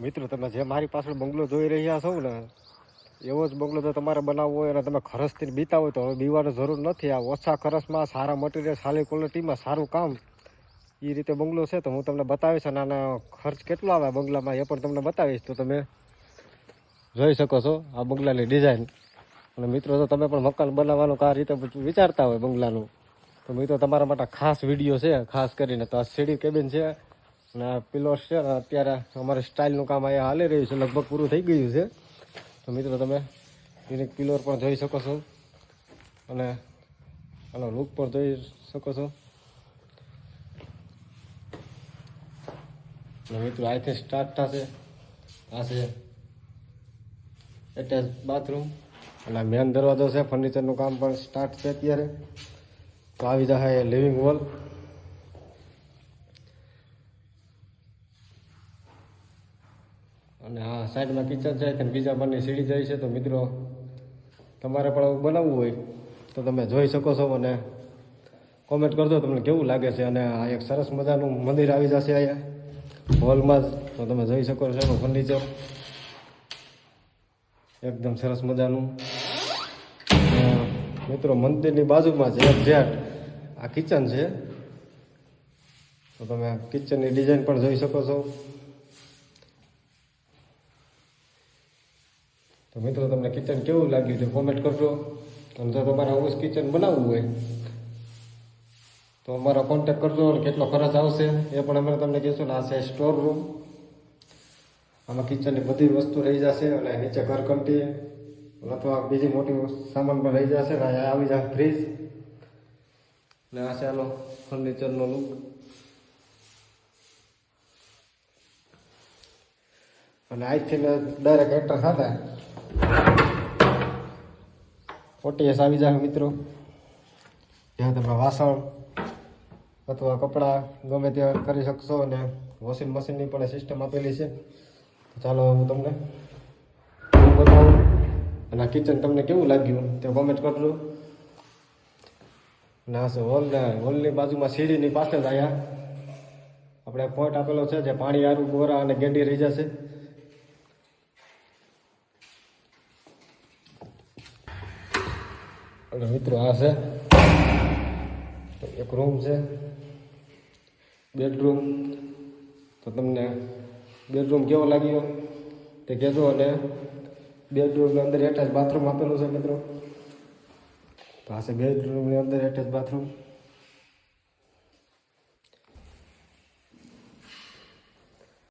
મિત્રો, તમે જે મારી પાછળ બંગલો જોઈ રહ્યા છો ને, એવો જ બંગલો જો તમારે બનાવવો હોય અને તમે ખરસથી બીતા હોય તો હવે બીવાની જરૂર નથી. આ ઓછા ખરસમાં, સારા મટીરિયલ સારી ક્વોલિટીમાં સારું કામ એ રીતે બંગલો છે તો હું તમને બતાવીશ અને આના ખર્ચ કેટલો આવે બંગલામાં એ પણ તમને બતાવીશ. તો તમે જોઈ શકો છો આ બંગલાની ડિઝાઇન અને મિત્રો, જો તમે પણ મકાન બનાવવાનું આ રીતે વિચારતા હોય બંગલાનું, તો મિત્રો, તમારા માટે ખાસ વીડિયો છે, ખાસ કરીને તો આ સીડી કેબિન છે. અને આ પિલોર્સ છે ને અત્યારે અમારે સ્ટાઇલનું કામ અહીંયા હાલી રહ્યું છે. લગભગ પૂરું થઈ ગયું છે. તો મિત્રો તમે યુનિક પિલોર પણ જોઈ શકો છો. અને આનો લુક પણ જોઈ શકો છો. મિત્રો અહીંથી સ્ટાર્ટ થશે. આ છે એટેચ બાથરૂમ અને મેન દરવાજો છે. ફર્નિચરનું કામ પણ સ્ટાર્ટ છે અત્યારે. તો આવી જાય લિવિંગ હોલ અને આ સાઈડમાં કિચન છે અને બીજા બંને સીડી જાય છે, તો મિત્રો, તમારે પણ આવું બનાવવું હોય તો તમે જોઈ શકો છો અને કોમેન્ટ કરજો તમને કેવું લાગે છે. અને આ એક સરસ મજાનું મંદિર આવી જશે અહીંયા હોલમાં જ, તો તમે જોઈ શકો છો એનું ફર્નિચર એકદમ સરસ મજાનું. મિત્રો, મંદિરની બાજુમાં છે એક્ઝેક્ટ આ કિચન છે. તો તમે કિચનની ડિઝાઇન પણ જોઈ શકો છો. તો મિત્રો, તમને કિચન કેવું લાગ્યું? છે કોમેન્ટ કરજો. અને જો તમારે આવું જ કિચન બનાવવું હોય, તો અમારો કોન્ટેક કરજો અને કેટલો ખર્ચ આવશે એ પણ અમે તમને કહીશું. ને આ છે સ્ટોર રૂમ આમાં કિચનની બધી વસ્તુ રહી જશે અને નીચે ઘરકંટી અથવા બીજી મોટી સામાન પણ રહી જશે અને આવી જાય ફ્રીજ ને આ છે આનો ફર્નિચરનો લુક અને આજથી ડાયરેક્ટ એન્ટર થતા ઓટીએસ આવી જાય મિત્રો. જ્યાં તમે વાસણ અથવા કપડાં ગમે ત્યાં કરી શકશો અને વોશિંગ મશીનની પણ સિસ્ટમ આપેલી છે. ચાલો હું તમને બતાવું અને આ કિચન તમને કેવું લાગ્યું તે કોમેન્ટ કરજો. અને આ છે હોલ હોલની બાજુમાં સીડીની પાસે જ આવ્યા આપણે પોઈન્ટ આપેલો છે જે પાણી આરું ગોરા અને ગેંડી રહી જશે. અને મિત્રો આ છે એક રૂમ છે બેડરૂમ તો તમને બેડરૂમ કેવો લાગ્યો તે કહેજો અને બેડરૂમની અંદર એટેચ બાથરૂમ આપેલું છે મિત્રો તો આ છે બેડરૂમની અંદર એટેચ બાથરૂમ